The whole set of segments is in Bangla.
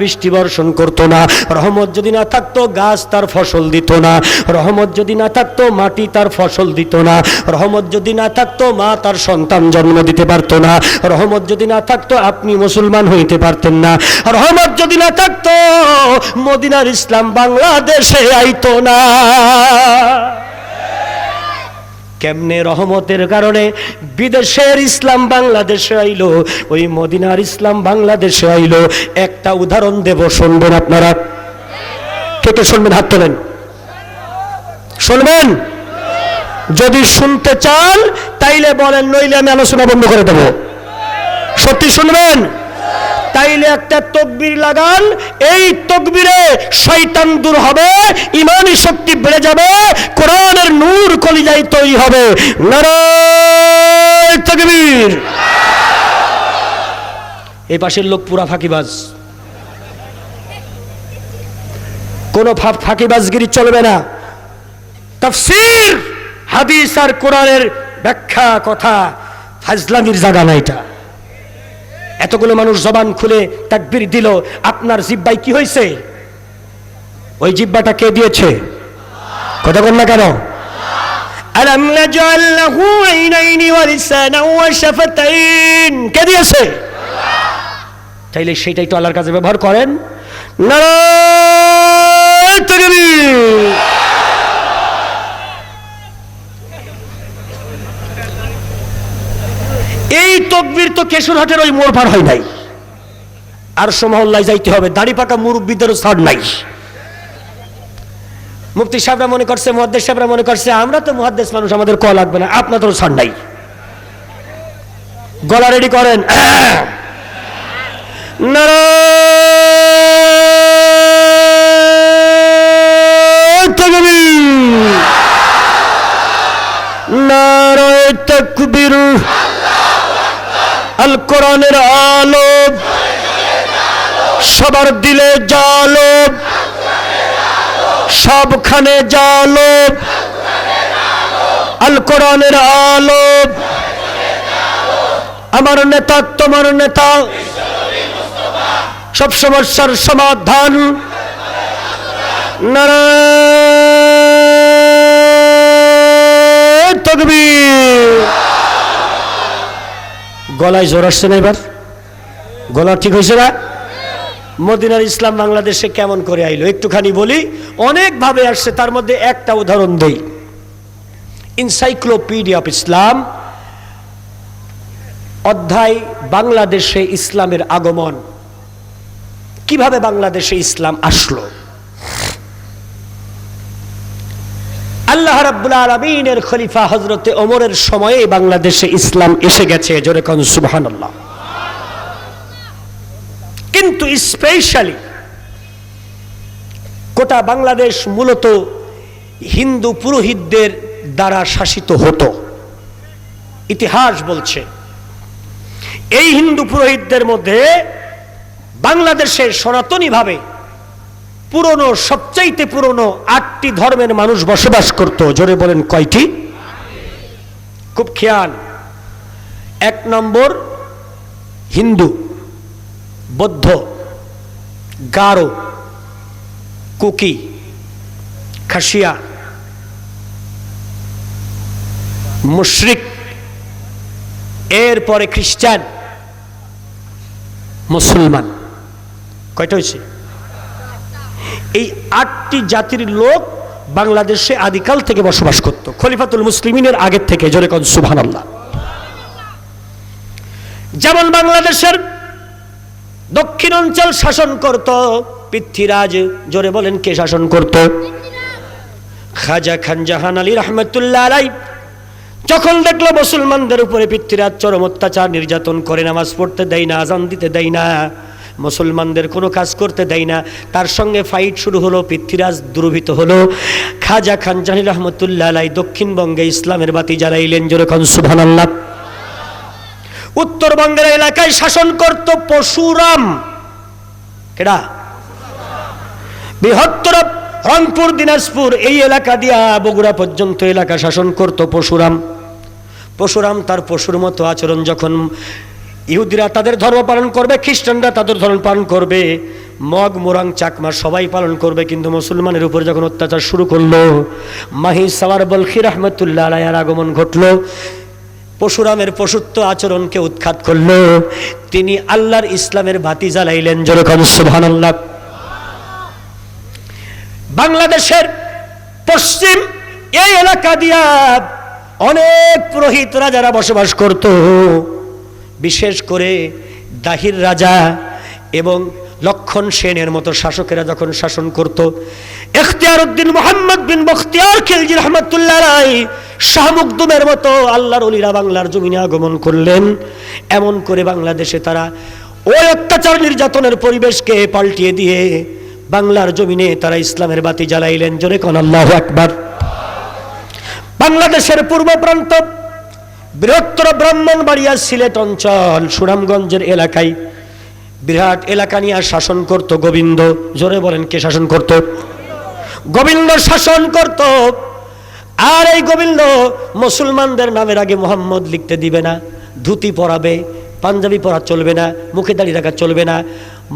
বৃষ্টি বর্ষণ করতো না, রহমত যদি না থাকতো গাছ তার ফসল দিত না, রহমত যদি না থাকতো মাটি তার ফসল দিত না, রহমত যদি না থাকতো মা তার সন্তান জন্ম দিতে পারতো না, রহমত যদি না থাকতো আপনি মুসলমান হইতে পারতেন না, রহমত যদি না থাকতো মদিনার ইসলাম বাংলাদেশে আইতো না। কেমনে রহমতের কারণে বিদেশের ইসলাম বাংলাদেশে আইলো, ওই মদিনার ইসলাম বাংলাদেশে আইলো। একটা উদাহরণ দেব, শুনবেন আপনারা? কে কে শুনবেন? হাত তোলেন। শুনবেন? যদি শুনতে চান, তাইলে বলেন, নইলে আমি আলোচনা বন্ধ করে দেব। সত্যি শুনবেন? তাইলে একটা তকবির লাগান, এই তকবিরে শয়তান দূর হবে, ইমানি শক্তি বেড়ে যাবে, কোরআনের নূর কলিজাই তৈরি হবে। তকবীর। এই পাশের লোক পুরা ফাঁকিবাজ। কোন ফাঁকিবাজগিরি চলবে না। তফসির, হাদিস আর কোরআনের ব্যাখ্যা, কথা, ফাজলামির জায়গা না এটা। এতগুলো মানুষ জবান খুলে তাকবির দিল, আপনার জিব্বাই কি হয়েছে? ওই জিব্বাটা কে দিয়েছে? কথা বল না কেন? শাফাতাইন। কে দিয়েছে? চাইলে সেটাই তো আল্লাহর কাছে ব্যবহার করেন। তাকবীর এই তকবির তো কেশুরহাটের ওই মোড় পার হয় নাই। আর সমহল্লায় যাইতে হবে, দাড়ি পাকা মুরব্বীদেরও ছাড় নাই। মুফতি সাহেবরা মনে করছে মহাদ্দেশ সাহেবরা মনে করছে, আমরা তো মহাদ্দেশ মানুষ, আমাদের ক লাগবে না, আপনাদেরও ছাড় নাই। গলা রেডি করেন। নারায় তাকবীর। নারায় তাকবীর। আল কোরআনের আলো সবার দিলে জালো সবখানে জালো আল কোরআনের আলো আমার নেতা, তোমার নেতা। সব সমস্যার সমাধান। নারায়ণ তকবীর। গলায় জোর আসছে না এবার? গলা ঠিক হয়েছে না? মদিনার ইসলাম বাংলাদেশে কেমন করে আইলো? একটুখানি বলি, অনেকভাবে আসছে, তার মধ্যে একটা উদাহরণ দেই। ইনসাইক্লোপিডিয়া অফ ইসলাম অধ্যায় বাংলাদেশে ইসলামের আগমন। কীভাবে বাংলাদেশে ইসলাম আসলো আল্লাহ রাব্বুল আলামিনের খলিফা হজরতে ওমরের সময়ে বাংলাদেশে ইসলাম এসে গেছে, জোরে কন সুবহানাল্লাহ। কিন্তু স্পেশালি গোটা বাংলাদেশ মূলত হিন্দু পুরোহিতদের দ্বারা শাসিত হতো। ইতিহাস বলছে, এই হিন্দু পুরোহিতদের মধ্যে বাংলাদেশে সনাতনীভাবে পুরনো, সবচাইতে পুরনো আটটি ধর্মের মানুষ বসবাস করত। জোরে বলেন কয়টি? খুব খেয়াল। এক নম্বর হিন্দু, বৌদ্ধ, গারো, কুকি, খাসিয়া, মুশরিক, এরপরে খ্রিস্টান, মুসলমান। কয়টা হয়েছে? এই আটটি জাতির লোক বাংলাদেশে আদিকাল থেকে বসবাস করত। খলিফাতুল মুসলিমিনের আগের থেকে, জোরে কন সুবহান আল্লাহ যেমন বাংলাদেশের দক্ষিণ অঞ্চল শাসন করত, পৃথ্বীরাজ, জোরে বলেন কে শাসন করত? খাজা খান জাহান আলী রহমতুল্লাহ আলাই যখন দেখল মুসলমানদের উপরে পৃথ্বীরাজ চরম অত্যাচার, নির্যাতন করে, নামাজ পড়তে দেয় না, আজান দিতে দেয় না মুসলমানদের কোনো কাজ করতে দেয় না। তার সঙ্গে ফাইট শুরু হলো, পৃথ্বীরাজ দুর্ভিত হলো। খাজা খান জাহানি রহমতুল্লাহ আলাই দক্ষিণবঙ্গে ইসলামের বাতি জ্বালাইলেন যেরকম সুভান আল্লাহ উত্তরবঙ্গের এলাকায় শাসন করত পশুরাম কেডা? বৃহত্তর রংপুর, দিনাজপুর, এই এলাকা দিয়া বগুড়া পর্যন্ত এলাকা শাসন করত পশুরাম পশুরাম তার পশুর মতো আচরণ যখন ইহুদিরা তাদের ধর্ম পালন করবে, খ্রিস্টানরা তাদের ধর্ম পালন করবে। মগ, মোরাং, চাকমা সবাই পালন করবে, কিন্তু মুসলমানের উপর যখন অত্যাচার শুরু করল, মাহি সাওয়ার বলখি রহমতুল্লাহ আলাইয়ার আগমন ঘটলো। পশুরামের পশুত্ব আচরণকে উৎখাত করল। তিনি আল্লাহর ইসলামের বাতি জ্বালাইলেন যেরকম সুবহানাল্লাহ। বাংলাদেশের পশ্চিম এই এলাকা দিয়া অনেক পুরোহিতরা যারা বসবাস করত বিশেষ করে দাহির রাজা এবং লক্ষণ সেনের মতো শাসকেরা যখন শাসন করত এখতিয়ার উদ্দিন মোহাম্মদ বিন বখতিয়ার খিলজি রহমতুল্লাহ রায় শাহ মুকদুমের মতো আল্লাহর অলিরা বাংলার জমিনে আগমন করলেন। এমন করে বাংলাদেশে তারা ওই অত্যাচার নির্যাতনের পরিবেশকে পাল্টিয়ে দিয়ে বাংলার জমিনে তারা ইসলামের বাতি জ্বালাইলেন। জোরে কোন আল্লাহ একবার বাংলাদেশের পূর্ব প্রান্ত বৃহত্তর ব্রাহ্মণবাড়িয়া সিলেট অঞ্চল, সুনামগঞ্জের এলাকায়। বিরাট এলাকা নিয়ে শাসন করত গোবিন্দ। জোরে বলেন, কে শাসন করত? গোবিন্দ শাসন করত। আর এই গোবিন্দ মুসলমানদের নামের আগে মোহাম্মদ লিখতে দিবে না। ধুতি পরাবে, পাঞ্জাবি পরা চলবে না, মুখে দাড়ি রাখা চলবে না।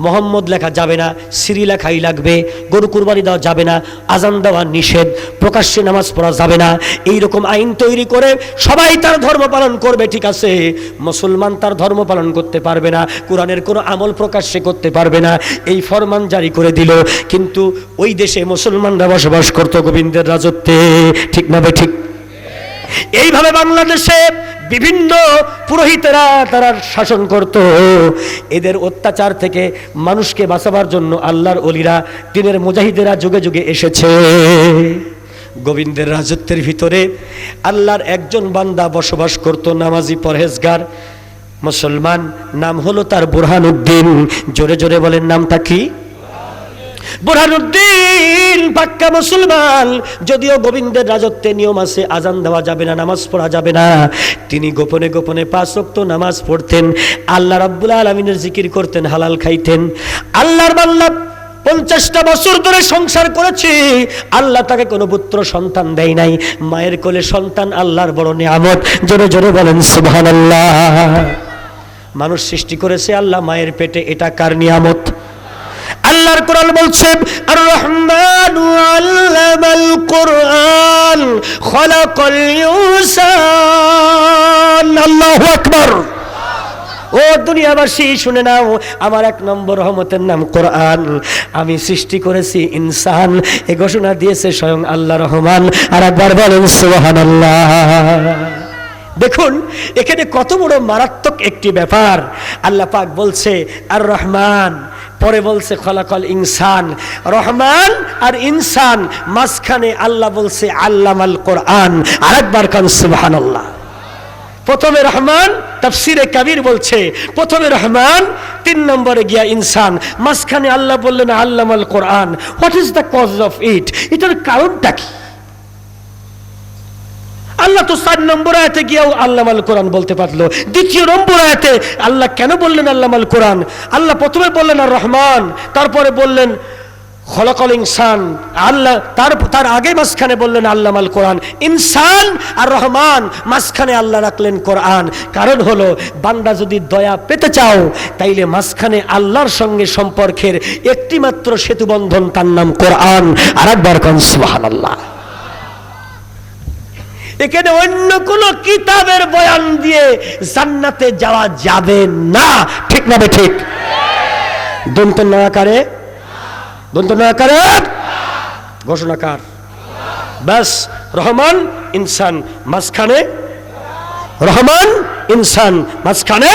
মোহাম্মদ লেখা যাবে না সিরি লেখাই লাগবে, গরু কুরবানি দেওয়া যাবে না, আজান দেওয়া নিষেধ, প্রকাশ্যে নামাজ পড়া যাবে না। এই রকম আইন তৈরি করে সবাই তার ধর্ম পালন করবে, ঠিক আছে? মুসলমান তার ধর্ম পালন করতে পারবে না, কোরআনের কোনো আমল প্রকাশ্যে করতে পারবে না। এই ফরমান জারি করে দিল, কিন্তু ওই দেশে মুসলমানরা বসবাস করতো গোবিন্দের রাজত্বে, ঠিক না ঠিক? এইভাবে বাংলাদেশে বিভিন্ন পুরোহিতেরা তারা শাসন করত। এদের অত্যাচার থেকে মানুষকে বাঁচাবার জন্য আল্লাহর অলিরা দিনের মুজাহিদেরা যুগে যুগে এসেছে। গোবিন্দের রাজত্বের ভিতরে আল্লাহর একজন বান্দা বসবাস করত নামাজি পরহেজগার। মুসলমান, নাম হলো তার বুরহান উদ্দিন জোরে জোরে বলেন, নামটা কি? বুরহানুদ্দিন, পাক্কা মুসলমান। যদিও গোবিন্দের রাজত্বে নিয়ম আছে, আজান দেওয়া যাবে না, নামাজ পড়া যাবে না। তিনি গোপনে গোপনে পাঁচ ওয়াক্ত নামাজ পড়তেন। আল্লাহ রাব্বুল আলমিনের জিকির করতেন, হালাল খাইতেন। আল্লাহর বাল্লা পঞ্চাশটা বছর ধরে সংসার করেছে। আল্লাহ তাকে কোনো পুত্র, সন্তান দেয় নাই। মায়ের কোলে সন্তান আল্লাহর বড় নিয়ামত। জোরে জোরে বলেন, সুবহানাল্লাহ। মানুষ সৃষ্টি করেছে আল্লাহ মায়ের পেটে, এটা কার নিয়ামত? আল্লাহর কোরআন বলছে আর রহমান আল্লামাল কোরআন, খলাকাল ইনসান। আল্লাহু আকবার। ও দুনিয়াবাসী, শুনে নাও, আমার এক নম্বর রহমতের নাম কোরআন। আমি সৃষ্টি করেছি ইনসান, এ ঘোষণা দিয়েছে স্বয়ং আল্লাহ রহমান। আর একবার বলেন, সুবহানাল্লাহ। দেখুন, এখানে কত বড় মারাত্মক একটি ব্যাপার। আল্লাহ পাক বলছে, আর রহমান। পরে বলছে, খলাকল ইনসান। রহমান আর ইনসান, মাঝখানে আল্লাহ বলছে, আল্লামাল কোরআন। আরেকবার কান, সুবহানাল্লাহ। প্রথমে রহমান, তাফসিরে কাবির বলছে, প্রথমে রহমান, তিন নম্বরে গিয়া ইনসান। মাঝখানে আল্লাহ বললেন, আল্লামাল Quran. What is the cause of it এটার কারণটা কি? আল্লাহ তো চার নম্বর আয়াতে গিয়েও আল্লামাল কোরআন বলতে পারল। দ্বিতীয় নম্বর আয়াতে আল্লাহ কেন বললেন আল্লামাল কোরআন? আল্লাহ প্রথমে বললেন, আর রহমান। তারপরে বললেন, খলকল ইনসান। আল্লাহ তার তার আগে মাঝখানে বললেন, আল্লামাল কোরআন। ইনসান আর রহমান মাঝখানে আল্লাহ রাখলেন কোরআন। কারণ হলো, বান্দা যদি দয়া পেতে চাও, তাইলে মাঝখানে আল্লাহর সঙ্গে সম্পর্কের একটিমাত্র সেতুবন্ধন তার নাম কোরআন। আর একবার কন, সুবহানাল্লাহ। এখানে অন্য কোন কিতাবের বয়ান দিয়ে জান্নাতে যাওয়া যাবে না। ঠিক না ঠিক? দন্ত নয়াকারে দন্ত নয়াকারে ঘোষণাকার ব্যাস, রহমান ইনসান মাঝখানে। রহমান ইনসান মাঝখানে।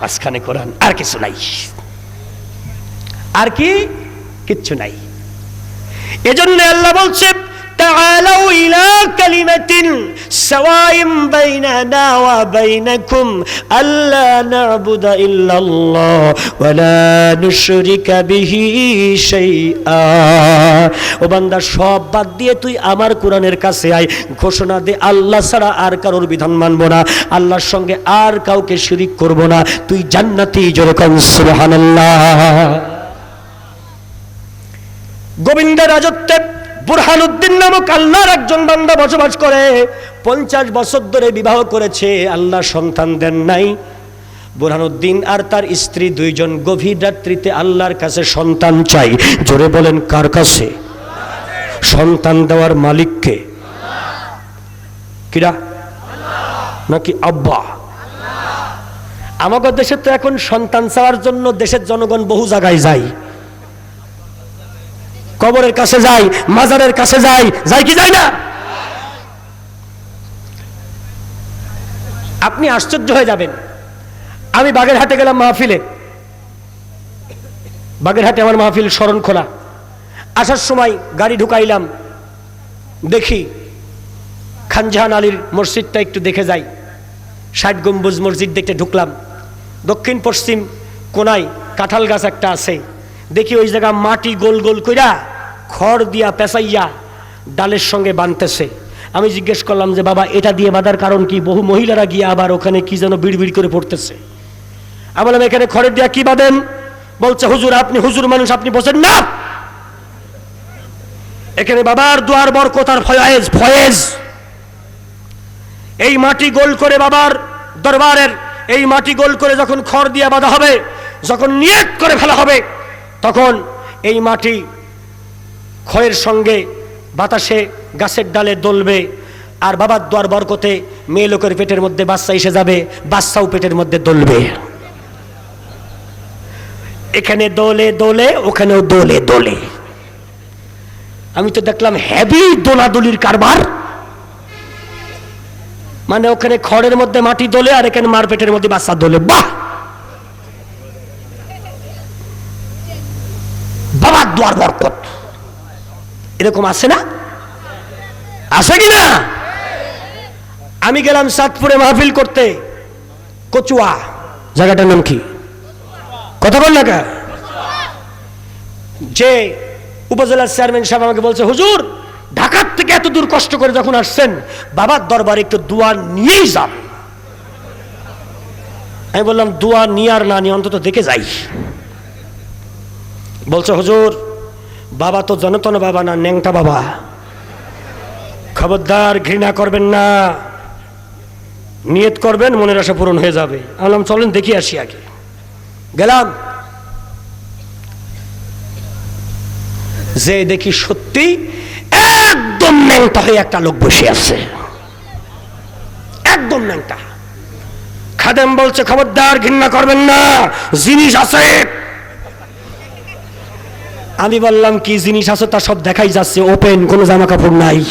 মাঝখানে কোরআন, আর কিছু নাই। আর কি? কিচ্ছু নাই। এজন্য আল্লাহ বলছে تعالوا إلى كلمة سواء بيننا وبينكم ألا نعبد إلا الله ولا نشرك به شيئا ও বান্দা সব বাদ দিয়ে তুই আমার কোরআনের কাছে আয় ঘোষণা দে আল্লাহ ছাড়া আর কারোর বিধান মানবো না আল্লাহর সঙ্গে আর কাউকে শিরিক করব না তুই জান্নাতি যেরকম সুবহানাল্লাহ গোবিন্দের রাজত্বে বুরহানুদ্দিন নামক আল্লাহর একজন বান্দা বসবাস করে। পঞ্চাশ বছর ধরে বিবাহ করেছে আল্লাহ সন্তান দেন নাই। বুরহানুদ্দিন আর তার স্ত্রী দুইজন গভীর রাত্রিতে আল্লাহর কাছে সন্তান চাই জোরে বলেন, কার কাছে? সন্তান দেওয়ার মালিককে। কিরা? নাকি আব্বা? আমাদের দেশে তো এখন সন্তান চাওয়ার জন্য দেশের জনগণ বহু জায়গায় যায়। কবরের কাছে যাই, মাজারের কাছে যাই যায় কি যায় না? আপনি আশ্চর্য হয়ে যাবেন। আমি বাগেরহাটে গেলাম মাহফিলে। বাগেরহাটে আমার মাহফিল স্মরণ খোলা। আসার সময় গাড়ি ঢুকাইলাম। দেখি খানজাহান আলীর মসজিদটা একটু দেখে যাই। ষাট গম্বুজ মসজিদ দেখতে ঢুকলাম। দক্ষিণ পশ্চিম কোনায় কাঁঠাল গাছ একটা আছে। দেখি ওই জায়গা মাটি গোল গোল কইরা খড় দিয়া পেঁচাইয়া ডালের সঙ্গে বানতেছে। আমি জিজ্ঞেস করলাম যে, বাবা, এটা দিয়ে বাঁধার কারণ কি? বহু মহিলারা গিয়ে আবার ওখানে কি যেন বিড়বিড় করে পড়তেছে। আমি বললাম, এখানে খড়ের দিয়া কি বাঁধেন? বলছে, হুজুর, আপনি হুজুর মানুষ, আপনি বসেন না! এখানে বাবার দুয়ার বরকত আর ফয়েজ ফয়েজ। এই মাটি গোল করে বাবার দরবারের এই মাটি গোল করে যখন খড় দিয়ে বাঁধা হবে, যখন নিয়ত করে ফেলা হবে, তখন এই মাটি ক্ষয়ের সঙ্গে বাতাসে গাছের ডালে দলবে, আর বাবার দোয়ার বরকতে মেয়ে লোকের পেটের মধ্যে বাচ্চা এসে যাবে, বাচ্চাও পেটের মধ্যে দলবে। এখানে দোলে দোলে, ওখানেও দোলে দোলে। আমি তো দেখলাম হেভি দোলাদুলির কারবার। মানে ওখানে খড়ের মধ্যে মাটি দোলে, আর এখানে মারপেটের মধ্যে বাচ্চা দোলে। বাহ! বাবার দোয়ার বরকত। এরকম আছে না? আছে কি না? আমি গেলাম সাতপুরে মাহফিল করতে, কচুয়া। জায়গাটার নাম কি? কথা বল না যে উপজেলার চেয়ারম্যান সাহেব আমাকে বলছে, হুজুর, ঢাকার থেকে এত দূর কষ্ট করে যখন আসছেন, বাবার দরবারে একটু দোয়া নিয়েই যান। আমি বললাম, দোয়া নিয়ে আর না, নিয়ে অন্তত দেখে যাই। বলছে, হুজুর বাবা তো জনতন বাবা না ন্যাংটা বাবা। খবরদার ঘৃণা করবেন না। নিয়ত করবেন, মনের আশা পূরণ হয়ে যাবে। আমি বললাম চলেন, দেখি আসি আগে। গেলাম। যে দেখি সত্যি একদম ন্যাংটা হয়ে একটা লোক বসে আছে। একদম ন্যাংটা। খাদেম বলছে, খবরদার ঘৃণা করবেন না। জিনিস আছে। আমি বললাম, কি জিনিস আছে তা সব দেখাই যাচ্ছে। ওপেন কোনো জামা কাপড় নাই।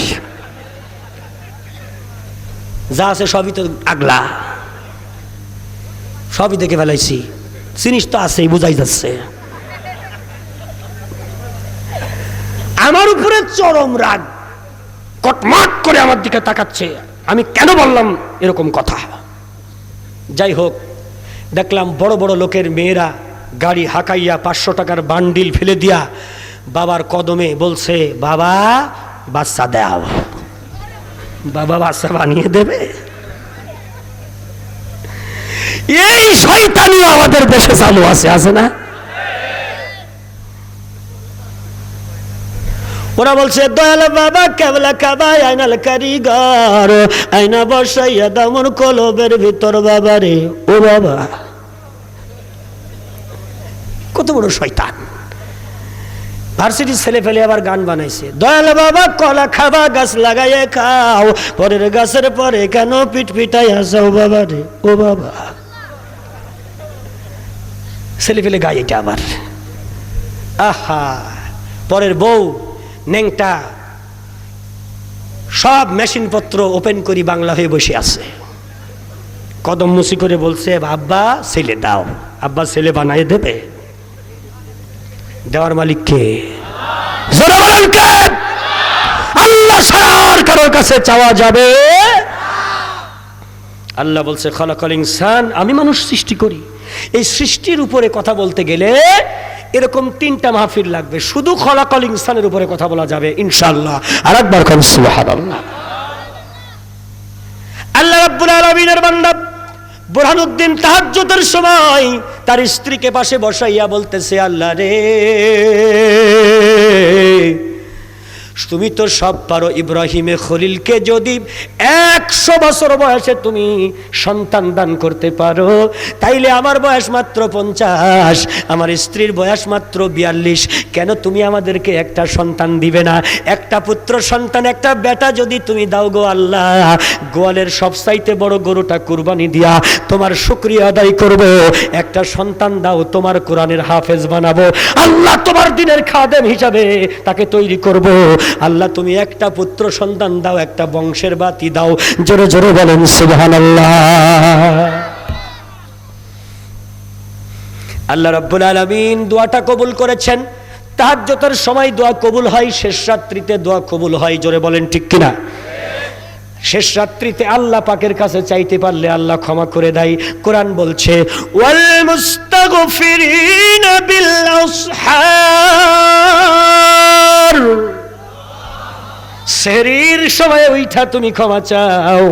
যা আছে সবই তো আগলা। সবই দেখে ফেলাইছি। জিনিস তো আছেই, বোঝাই যাচ্ছে। আমার উপরে চরম রাগ। কটমাট করে আমার দিকে তাকাচ্ছে। আমি কেন বললাম এরকম কথা? যাই হোক, দেখলাম বড় বড় লোকের মেয়েরা গাড়ি হাঁকাইয়া পাঁচশো টাকার বান্ডিল ফেলে দিয়া বাবার কদমে বলছে, বাবা, বাচ্চা দাও। বাবা বাচ্চা বানিয়ে দেবে। এই শয়তানিও আমাদের দেশে চালু আছে আছে না? ওরা বলছে, দয়াল বাবা, কেবলা কাবাই আইনাল কারিগর। আইনা বসাইয়া দামন কলবের ভিতর বাবা রে ও বাবা। কত বড় শয়তান। ভার্সিটির ছেলে ফেলে আবার গান বানাইছে। দয়াল বাবা, কলা খাবা, গাছ লাগাইয়ে খাও। পরের গাছের পরে কেন পিট পিটাই বাবা রে? ও বাবা। ছেলে ফেলে গায়ে এটা আবার। আহা, পরের বউ নেংটা সব মেশিনপত্র ওপেন করি বাংলা হয়ে বসে আছে। কদম মুসি করে বলছে, আব্বা, ছেলে দাও। আব্বা ছেলে বানাই দেবে। দেওয়ার মালিককে। জোরে কে? আল্লাহ ছাড়া কারোর কাছে চাওয়া যাবে? আল্লাহ বলছে, খলাকল ইনসান, আমি মানুষ সৃষ্টি করি। এই সৃষ্টির উপরে কথা বলতে গেলে এরকম তিনটা মাহফিল লাগবে। শুধু খলাকল ইনসানের উপরে কথা বলা যাবে ইনশাল্লাহ আর একবার কম আল্লাহ রাব্বুল আলামিনের বান্দা বুরহানুদ্দিন তাহাজ্জুদের সময় তার স্ত্রীকে পাশে বসাইয়া বলতেছে আল্লাহ রে তুমি তো সব পারো ইব্রাহিমে খলিলকে যদি একশো বছর বয়সে তুমি সন্তান দান করতে পারো, তাইলে আমার বয়স মাত্র পঞ্চাশ, আমার স্ত্রীর বয়স মাত্র বিয়াল্লিশ। কেন তুমি আমাদেরকে একটা সন্তান দিবে না? একটা পুত্র সন্তান, একটা বেটা যদি তুমি দাও গো আল্লাহ, গোয়ালের সবসাইতে বড় গরুটা কুরবানি দিয়া তোমার শুক্রিয়া আদায় করব। একটা সন্তান দাও, তোমার কোরআনের হাফেজ বানাবো। আল্লাহ তোমার দিনের খাদেম হিসাবে তাকে তৈরি করব। আল্লাহ, তুমি একটা পুত্র সন্তান দাও, একটা বংশের বাতি দাও। জোরে জোরে বলেন, সুবহানাল্লাহ। আল্লাহ রাব্বুল আলামিন দোয়াটা কবুল করেছেন। তাহাজ্জুদের সময় দোয়া কবুল হয়, শেষ রাত্রিতে দোয়া কবুল হয়। জোরে বলেন, ঠিক কিনা? শেষ রাত্রিতে আল্লাহ পাকের কাছে চাইতে পারলে আল্লাহ ক্ষমা করে দেয়। কোরআন বলছে, ওয়াল মুস্তাগফিরিনা বিল আসহার শরীর সময় উইঠা, তুমি ক্ষমা চাও।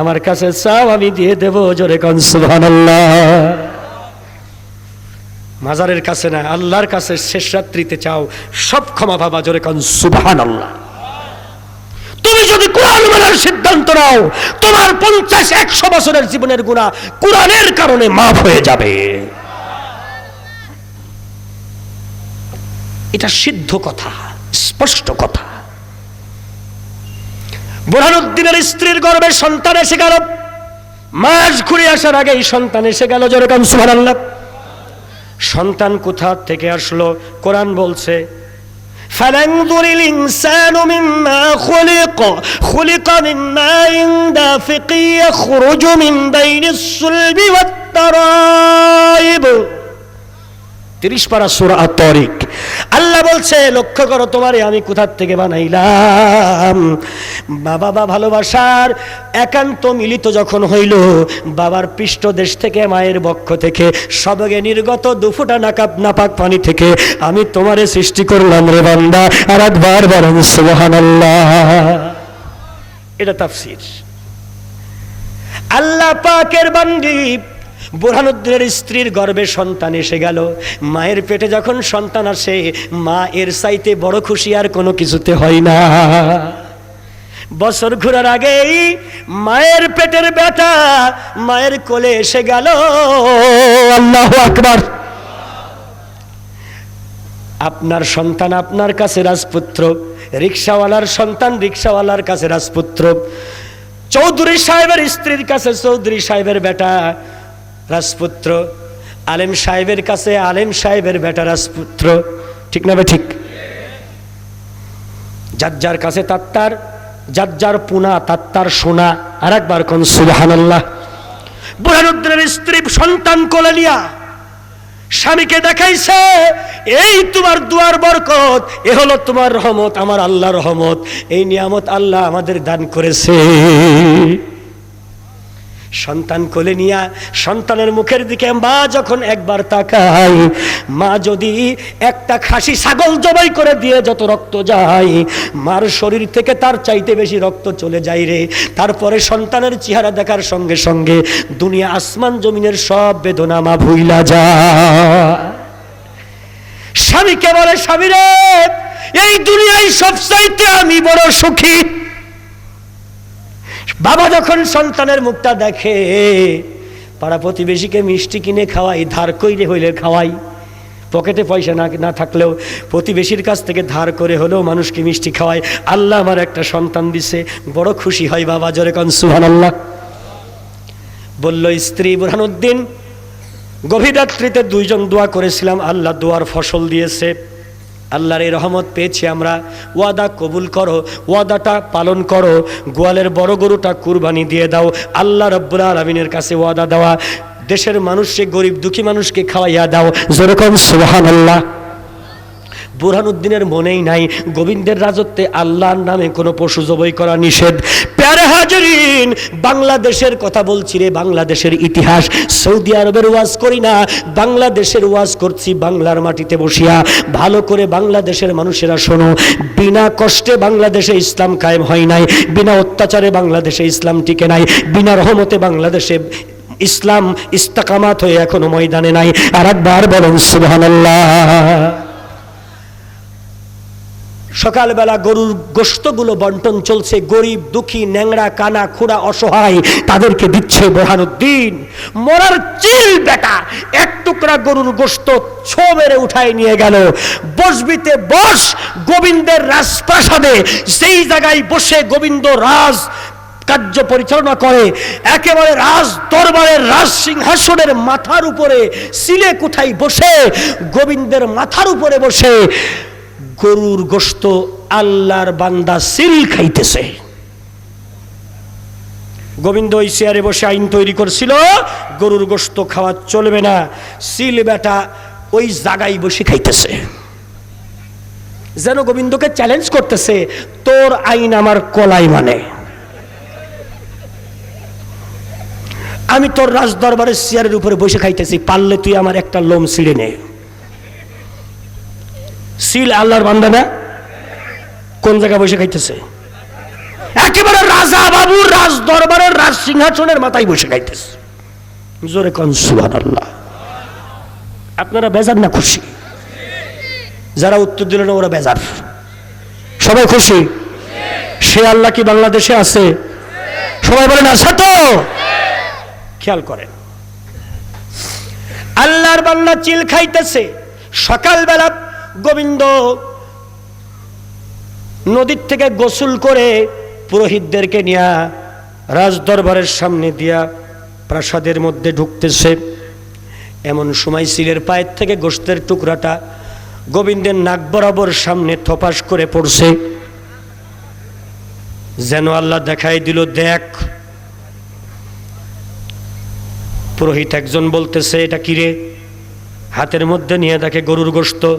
আমার কাছে চাও, আমি দিয়ে দেব জোরে কন, সুবহানাল্লাহ। মাজারের কাছে না, আল্লাহর কাছে শেষ রাত্রিতে চাও, সব ক্ষমা পাবা, জোরে কন, সুবহানাল্লাহ। তুমি যদি কোরআন মানার সিদ্ধান্ত নাও, তোমার পঞ্চাশ, একশো বছরের জীবনের গুণা কোরআনের কারণে মাফ হয়ে যাবে। এটা সিদ্ধ কথা, স্পষ্ট কথা। বুরহানুদ্দিনের স্ত্রীর গর্ভে সন্তান এসে গেল মাস ঘুরে আসার আগে এই সন্তান এসে গেল যেরকম সুবহানাল্লাহ সন্তান কোথা থেকে আসলো কোরআন বলছে فلينظر الإنسان مما خلق خلق من ماء دافق يخرج من بين الصلب والترائب তিরিশ পারা সুরা তরিক আল্লাহ বলছে, লক্ষ্য করো তোমারে আমি কোথার থেকে বানাইলাম। বাবা, বা ভালোবাসার একান্ত মিলিত যখন হইল, বাবার পৃষ্ঠদেশ থেকে, মায়ের বক্ষ থেকে, সবগে নির্গত দুফুটা নাকাপ নাপাক পানি থেকে আমি তোমারে সৃষ্টি করলাম রে বান্দা। আর একবার বরং সুবহানাল্লাহ। এটা তাফসীর। আল্লাহ পাকের বান্দি বুরহানুদ্দিনের স্ত্রীর গর্ভে সন্তান এসে গেল। মায়ের পেটে যখন সন্তান আসে, মা এর চাইতে বড় খুশি আর কোনো কিছুতে হয় না। বছর ঘুরার আগেই মায়ের পেটের ব্যথা মায়ের কোলে এসে গেল। আল্লাহ আকবার। আপনার সন্তান আপনার কাছে রাজপুত্র, রিক্সাওয়ালার সন্তান রিক্সাওয়ালার কাছে রাজপুত্র। চৌধুরী সাহেবের স্ত্রীর কাছে চৌধুরী সাহেবের বেটা। রাজপুত্র, আলেম সাহেবের কাছে আলেম সাহেবের বেটা রাজপুত্র। ঠিক না ঠিক? যার যার কাছে তাত্তার যার যার পুনা তাত্তার সোনা। আর একবার কোন সুবাহান্লাহ বুরহানুদ্দিনের স্ত্রী সন্তান কোলে নিয়া স্বামীকে দেখাইছে, এই তোমার দুয়ার বরকত, এ হলো তোমার রহমত, আমার আল্লাহ রহমত। এই নিয়ামত আল্লাহ আমাদের দান করেছে। সন্তান কোলে নিয়া সন্তানের মুখের দিকে মা যখন একবার তাকায়, মা যদি একটা খাসি ছাগল জবাই করে দিয়ে যত রক্ত যায়, মার শরীর থেকে তার চাইতে বেশি রক্ত চলে যায় রে। তারপরে সন্তানের চেহারা দেখার সঙ্গে সঙ্গে দুনিয়া আসমান জমিনের সব বেদনা মা ভুইলা যায়। স্বামীকে বলে, স্বামী রে, এই দুনিয়ায় সব চাইতে আমি বড় সুখী। বাবা যখন সন্তানের মুখটা দেখে, পাড়া প্রতিবেশীকে মিষ্টি কিনে খাওয়াই, ধার কইরে হইলে খাওয়াই, পকেটে পয়সা না না থাকলেও প্রতিবেশীর কাছ থেকে ধার করে হলেও মানুষকে মিষ্টি খাওয়ায় আল্লাহ আমার একটা সন্তান দিছে, বড় খুশি হয় বাবা, জরে কন সুহান আল্লাহ বলল, স্ত্রী বুরহানুদ্দিন, গভীর রাত্রিতে দুইজন দোয়া করেছিলাম, আল্লাহ দোয়ার ফসল দিয়েছে। আল্লাহর এই রহমত পেয়েছি আমরা। ওয়াদা কবুল করো, ওয়াদাটা পালন করো। গোয়ালের বড় গরুটা কুরবানি দিয়ে দাও। আল্লাহ রব্বুল আলমিনের কাছে ওয়াদা দেওয়া। দেশের মানুষকে, গরিব দুঃখী মানুষকে খাওয়াইয়া দাও। যেরকম সোহান আল্লাহ বুরহানুদ্দিনের মনেই নাই, গোবিন্দের রাজত্বে আল্লাহর নামে কোনো পশু জবই করা নিষেধ। প্যারে হাজরিন, বাংলাদেশের কথা বলছি রে, বাংলাদেশের ইতিহাস। সৌদি আরবের ওয়াজ করি না, বাংলাদেশের ওয়াজ করছি বাংলার মাটিতে বসিয়া। ভালো করে বাংলাদেশের মানুষেরা শোনো, বিনা কষ্টে বাংলাদেশে ইসলাম কায়েম হয় নাই, বিনা অত্যাচারে বাংলাদেশে ইসলাম টিকে নাই, বিনা রহমতে বাংলাদেশে ইসলাম ইস্তাকামাত হয়ে এখনও ময়দানে নাই। আর একবার বলুন, সুবহানাল্লাহ। সকালবেলা গরুর গোস্তগুলো বন্টন চলছে। গরিব, দুঃখী ন্যাংরা কানা, খুঁড়া, অসহায়, তাদেরকে দিচ্ছে বোরহানুদ্দিন মরার চিল বেটা, এক টুকরা গরুর গোস্ত ছো মেরে উঠায় নিয়ে গেল। বসবিতে বস, গোবিন্দের রাজপ্রাসাদে সেই জায়গায় বসে গোবিন্দ রাজ কার্য পরিচালনা করে, একেবারে রাজ দরবারের, রাজ সিংহাসনের মাথার উপরে, সিলে কোঠায় বসে, গোবিন্দের মাথার উপরে বসে গরুর গোস্ত আল্লাহর বান্দা সিল খাইতেছে। গোবিন্দ ওই চেয়ারে বসে আইন তৈরি করছিল, গরুর গোস্ত খাওয়া চলবে না, সিল বেটা ওই জায়গায় বসে খাইতেছে। যেন গোবিন্দকে চ্যালেঞ্জ করতেছে, তোর আইন আমার কলাই মানে। আমি তোর রাজদরবারের চেয়ারের উপরে বসে খাইতেছি, পারলে তুই আমার একটা লোম ছিঁড়ে নে। সিল আল্লাহর বান্দা না কোন জায়গায় বসে খাইতেছে? একেবারে রাজা বাবুর রাজ দরবারের রাজ সিংহাসনের মাথায় বসে খাইতেছে। জোরে কন, সুবহানাল্লাহ। আপনারা বেজার না খুশি? যারা উত্তর দিল না, ওরা বেজার। সবাই খুশি? সে আল্লাহ কি বাংলাদেশে আছে? সবাই বলেন, আছে তো। খেয়াল করেন। আল্লাহর বান্দা চিল খাইতেছে। সকালবেলা গোবিন্দ নদীর থেকে গোসল করে পুরোহিতদেরকে নিয়ে রাজ দরবারের সামনে দিয়া প্রাসাদের মধ্যে ঢুকতেছে। এমন সময় সিলের পায়ের থেকে গোস্তের টুকরাটা গোবিন্দের নাক বরাবর সামনে থপাস করে পড়ছে। যেন আল্লাহ দেখাই দিল, দেখ। পুরোহিত একজন বলতেছে, এটা কিরে হাতের মধ্যে নিয়ে দেখে গরুর গোস্ত।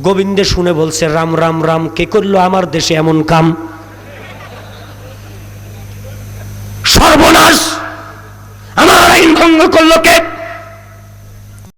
গোবিন্দে শুনে বলছে রাম রাম রাম কে করল আমার দেশে এমন কাম? সর্বনাশ!